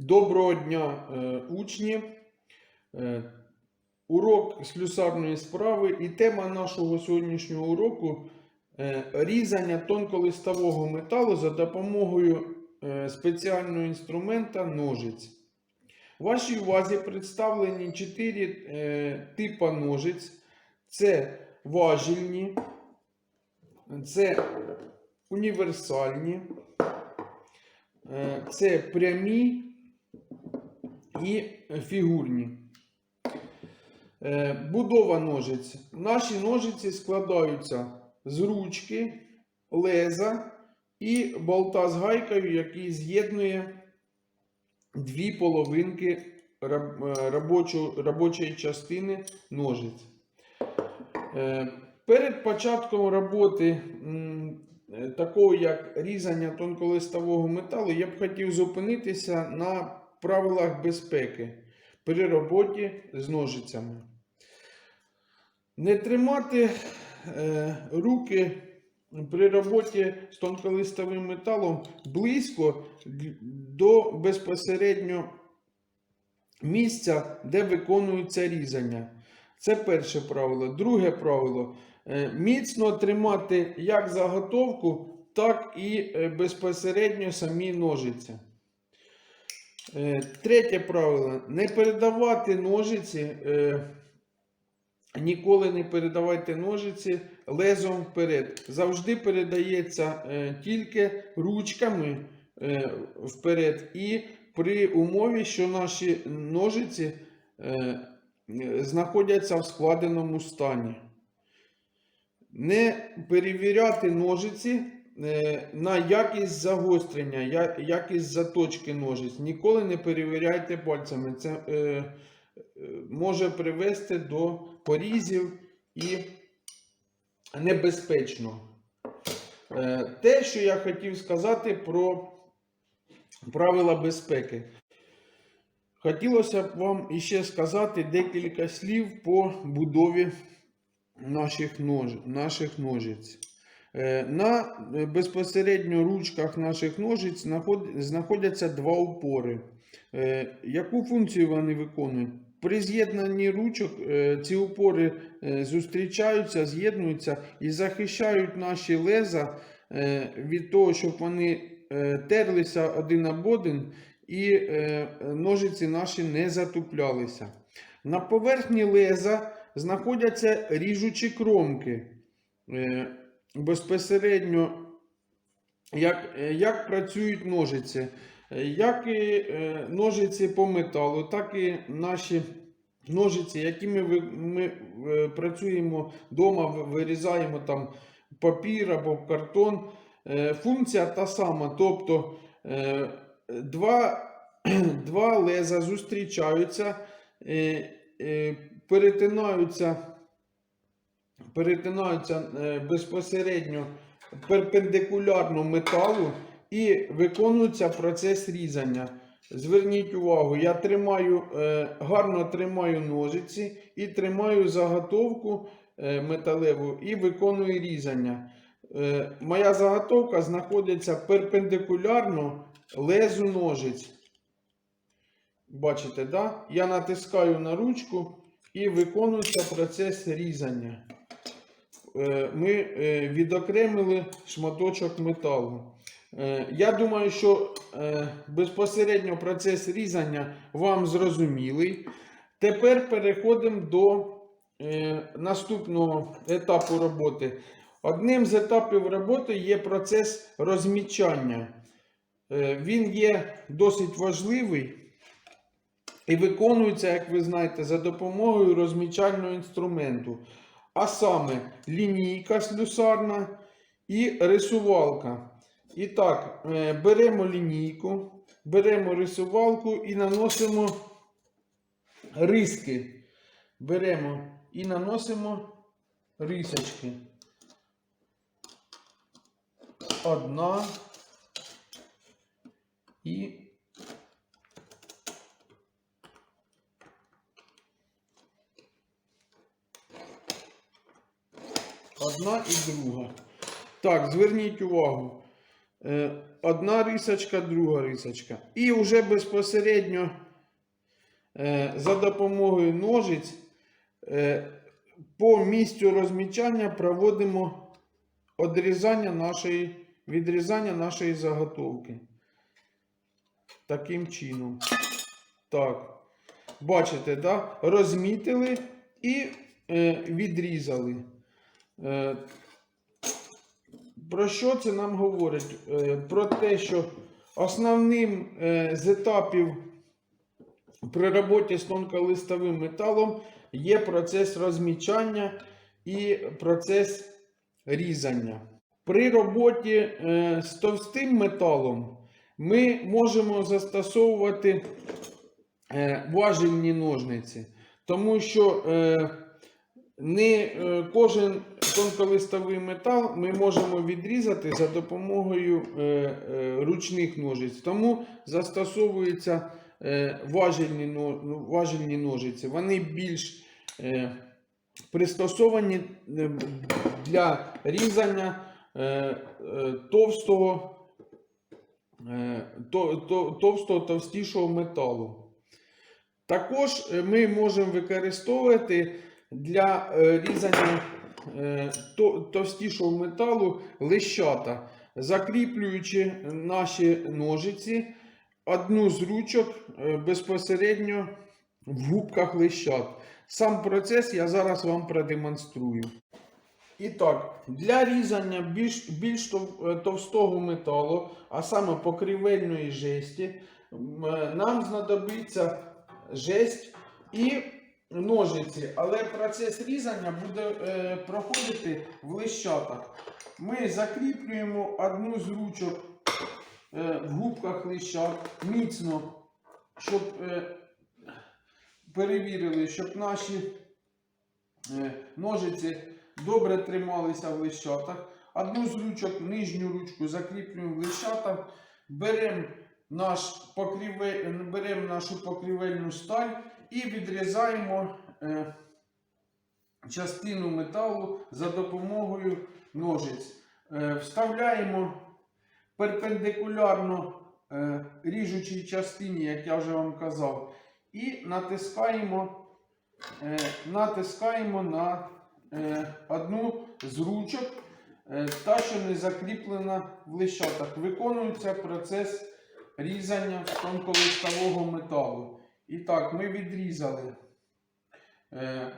Доброго дня, е, учні. Е, Урок слюсарної справи і тема нашого сьогоднішнього уроку е, різання тонколистового металу за допомогою спеціального інструмента ножиць. Вашій увазі представлені чотири е, типа ножиць. Це важільні, це універсальні, це прямі і фігурні. Е, Будова ножиць. Наші ножиці складаються з ручки, леза і болта з гайкою, який з'єднує дві половинки е, робочу- робочої частини ножиць. Е, Перед початком роботи такого як різання тонколистового металу, я б хотів зупинитися на правилах безпеки при роботі з ножицями. Не тримати е, руки при роботі з тонколистовим металом близько до безпосередньо місця, де виконується різання. Це перше правило. Друге правило. Е, Міцно тримати як заготовку, так і е, безпосередньо самі ножиці. Е, Третє правило. Не передавати ножиці. е, Ніколи не передавайте ножиці лезом вперед. Завжди передається е, тільки ручками вперед. І при умові, що наші ножиці знаходяться в складеному стані. Не перевіряти ножиці на якість загострення, якість заточки ножиць. Ніколи не перевіряйте пальцями. Це е, е, може привести до порізів і небезпечно. Е, Те, що я хотів сказати про правила безпеки. Хотілося б вам іще сказати декілька слів по будові наших, нож, наших ножиць. Е, На е, безпосередньо ручках наших ножиць знаходяться два упори. Е, Яку функцію вони виконують? При з'єднанні ручок ці упори е, зустрічаються, з'єднуються і захищають наші леза від того, щоб вони терлися один об один і ножиці наші не затуплялися. На поверхні леза знаходяться ріжучі кромки. Безпосередньо, як, як працюють ножиці. Як і е, ножиці по металу, так і наші ножиці, якими ви- ми е, працюємо вдома, вирізаємо там папір або картон. Е, Функція та сама. Тобто два, два леза зустрічаються, перетинаються, перетинаються е, безпосередньо перпендикулярно металу і виконується процес різання. Зверніть увагу, я тримаю, е, гарно тримаю ножиці і тримаю заготовку е, металеву і виконую різання. Моя заготовка знаходиться перпендикулярно лезу ножиць. Бачите, да? Я натискаю на ручку і виконується процес різання. Е, Ми е, відокремили шматочок металу. Е, Я думаю, що безпосередньо процес різання вам зрозумілий. Тепер переходимо до наступного етапу роботи. Одним з етапів роботи є процес розмічання. Він є досить важливий і виконується, як ви знаєте, за допомогою розмічального інструменту. А саме лінійка слюсарна і рисувалка. І так, е, беремо лінійку, беремо рисувалку і наносимо риски. Беремо і наносимо рисочки. Одна і одна і друга. Так, зверніть увагу. Е, Одна рисочка, друга рисочка. І вже безпосередньо е, за допомогою ножиць е, по місцю розмічання проводимо одрізання нашої, відрізання нашої заготовки. Таким чином. Так. Бачите, да? розмітили і відрізали. Е, про що це нам говорить? Е, про те, що основним е, з етапів при роботі з тонколистовим металом є процес розмічання і процес різання. При роботі з товстим металом ми можемо застосовувати важельні ножниці, тому що не е, кожен тонколистовий метал ми можемо відрізати за допомогою е, е, ручних ножиць. Тому застосовуються важельні, ну, важельні ножиці. Вони більш пристосовані для різання товстого, то- то- товстого товстішого металу. Також ми можемо використовувати для е, різання е, товстішого металу лищата, закріплюючи наші ножиці одну з ручок е, безпосередньо в губках лищат. Сам процес я зараз вам продемонструю. І так, для різання більш, більш товстого металу, а саме покрівельної жесті, нам знадобиться жесть і ножиці, але процес різання буде е, проходити в лищатах. Ми закріплюємо одну з ручок е, в губках лищат міцно, щоб е, перевірили, щоб наші е, ножиці добре трималися в лищатах. Одну з ручок, нижню ручку закріплюємо в лищатах, беремо наш покріве... беремо нашу покрівельну сталь і відрізаємо е, частину металу за допомогою ножиць. Е, вставляємо перпендикулярно е, ріжучій частині, як я вже вам казав, і натискаємо, натискаємо на одну з ручок, та, що не закріплена в лищатах. Виконується процес різання тонколистового металу. І так, ми відрізали. Е,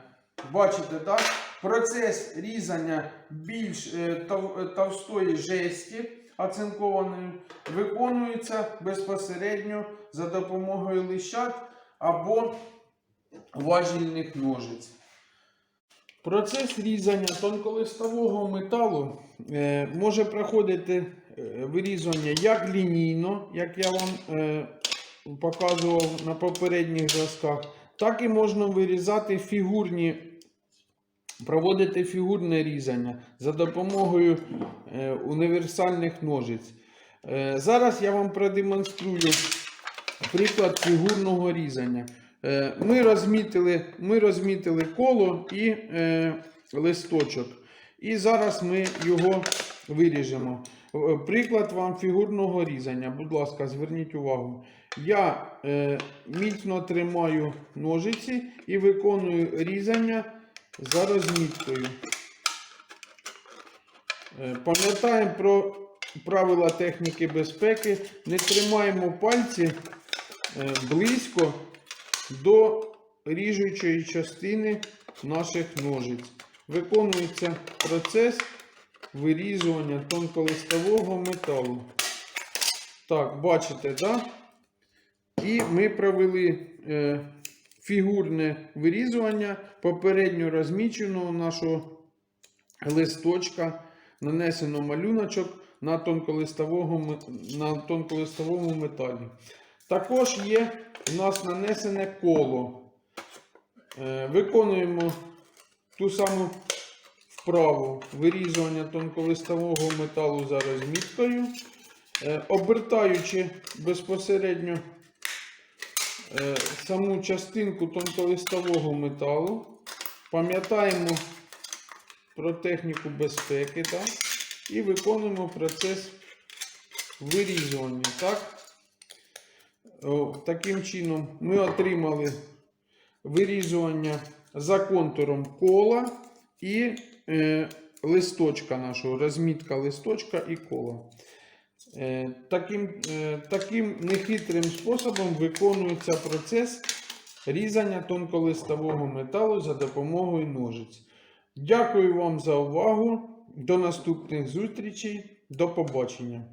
бачите, так? Процес різання більш е, е, товстої жесті оцинкованої виконується безпосередньо за допомогою лищат або важільних ножиць. Процес різання тонколистового металу може проходити вирізування як лінійно, як я вам показував на попередніх зразках, так і можна вирізати фігурні, проводити фігурне різання за допомогою е, універсальних ножиць. Е, зараз я вам продемонструю приклад фігурного різання. Е, Ми розмітили, ми розмітили коло і е, листочок. І зараз ми його виріжемо. Приклад вам фігурного різання. Будь ласка, зверніть увагу. Я е, міцно тримаю ножиці і виконую різання за розміткою. Е, Пам'ятаємо про правила техніки безпеки. Не тримаємо пальці е, близько до ріжучої частини наших ножиць. Виконується процес вирізування тонколистового металу. Так, бачите, да? І ми провели е, фігурне вирізування попередньо розміченого нашого листочка, нанесено малюночок на, тонколистового, ме- на тонколистовому металі. Також є у нас нанесене коло. Е, Виконуємо ту саму вправу вирізування тонколистового металу за розміткою, Е, обертаючи безпосередньо саму частинку тонколистового металу. Пам'ятаємо про техніку безпеки так? і виконуємо процес вирізування. Так? О, таким чином ми отримали вирізування за контуром кола і е, листочка нашого, розмітка листочка і кола. Е, таким, е, таким нехитрим способом виконується процес різання тонколистового металу за допомогою ножиць. Дякую вам за увагу. До наступних зустрічей. До побачення.